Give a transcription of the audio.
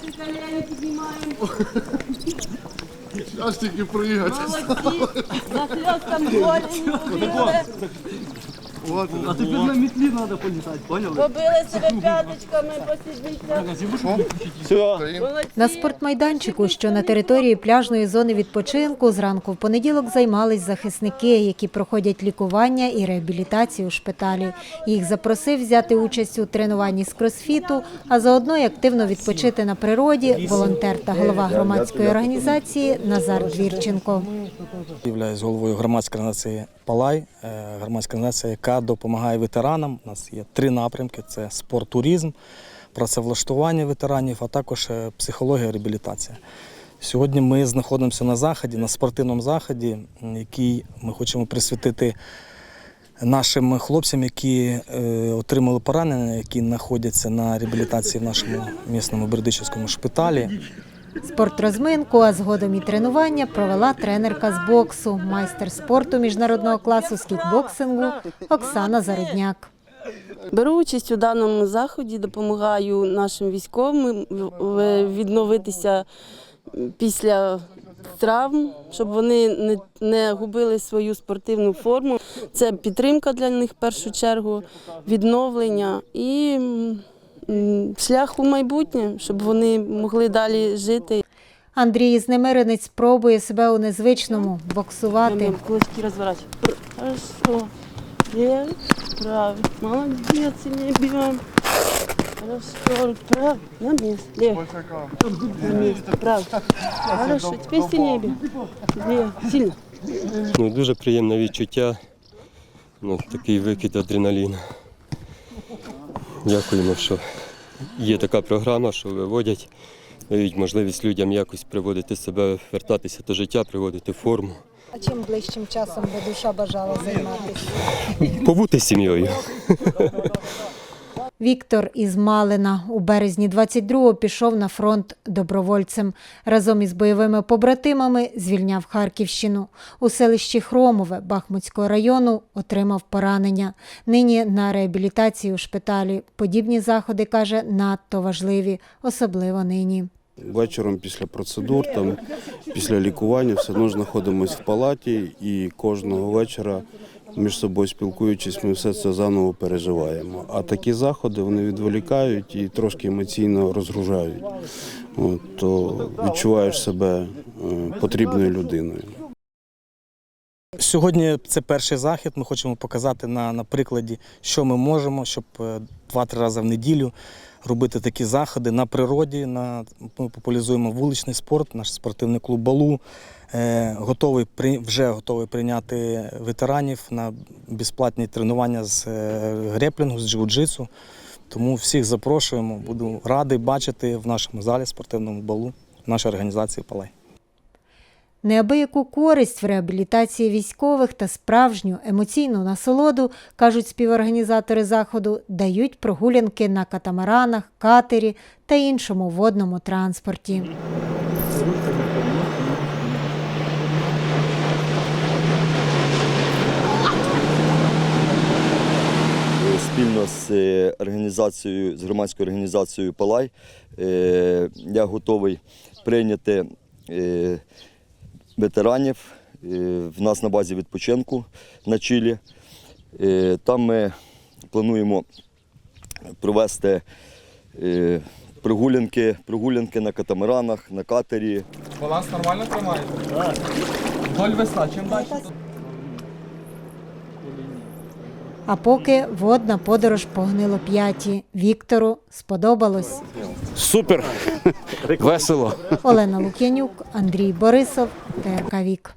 Молодцы, колени поднимаем. Аж тільки приїхати. Молодцы. Захлестом голени убили. От. А тобі на метлі треба політати, поняли? Побили себе п'яточками. Молодці. На спортмайданчику, що на території пляжної зони відпочинку, зранку в понеділок займались захисники, які проходять лікування і реабілітацію у шпиталі. Їх запросив взяти участь у тренуванні з кросфіту, а заодно й активно відпочити на природі волонтер та голова громадської організації Назар Двірченко. Являюсь головою громадської організації Палай, е, громадська організація, яка допомагає ветеранам. У нас є три напрямки: це спорт, туризм, працевлаштування ветеранів, а також е, психологія, реабілітація. Сьогодні ми знаходимося на заході, на спортивному заході, який ми хочемо присвятити нашим хлопцям, які е, отримали поранення, які знаходяться на реабілітації в нашому місному Бердичівському шпиталі. Спортрозминку, а згодом і тренування провела тренерка з боксу, майстер спорту міжнародного класу з кікбоксингу Оксана Зарудняк. Беру участь у даному заході, допомагаю нашим військовим відновитися після травм, щоб вони не, губили свою спортивну форму. Це підтримка для них в першу чергу, відновлення і шлях у майбутнє, щоб вони могли далі жити. Андрій Знемиринець спробує себе у незвичному боксувати. Мам, Кулачки разворачивай. Хорошо. Левый, правый. Молодец, сильнее бьем. Хорошо, правый. На место. Левый. На место. Правый. Хорошо. Теперь сильнее бьем. Левый. Сильно. Ну, дуже приємне відчуття. Ну, такий викид адреналіну. Дякуємо, що є така програма, що виводять, дають можливість людям якось приводити себе, вертатися до життя, приводити форму. А чим ближчим часом би душа бажала займатися? Побути з сім'єю. Віктор із Малина у березні 22-го пішов на фронт добровольцем. Разом із бойовими побратимами звільняв Харківщину. У селищі Хромове Бахмутського району отримав поранення. Нині на реабілітації у шпиталі. Подібні заходи, каже, надто важливі, особливо нині. Вечором після процедур, там, після лікування все одно знаходимося в палаті і кожного вечора між собою спілкуючись, ми все це заново переживаємо. А такі заходи вони відволікають і трошки емоційно розгружають. От, то відчуваєш себе е, потрібною людиною. Сьогодні це перший захід. Ми хочемо показати на, на прикладі, що ми можемо, щоб е, два-три рази в неділю робити такі заходи на природі. На, ми популяризуємо вуличний спорт, наш спортивний клуб Балу. Е, готовий вже готовий прийняти ветеранів на безплатні тренування з е, греплінгу, з джиу-джитсу. Тому всіх запрошуємо. Буду радий бачити в нашому залі спортивному балу нашої організації Палай. Неабияку користь в реабілітації військових та справжню емоційну насолоду, кажуть співорганізатори заходу, дають прогулянки на катамаранах, катері та іншому водному транспорті. спільно з е, організацією, з громадською організацією Палай. е, Я готовий прийняти е, ветеранів е, в нас на базі відпочинку на Чилі. Е, Там ми плануємо провести е, прогулянки, прогулянки на катамаранах, на катері. Баланс нормально тримає? Так. Вдоль весла, чим далі? А поки водна подорож по гнилоп'яті. Віктору сподобалось. Супер! Весело. Олена Лук'янюк, Андрій Борисов, ТРК Вік.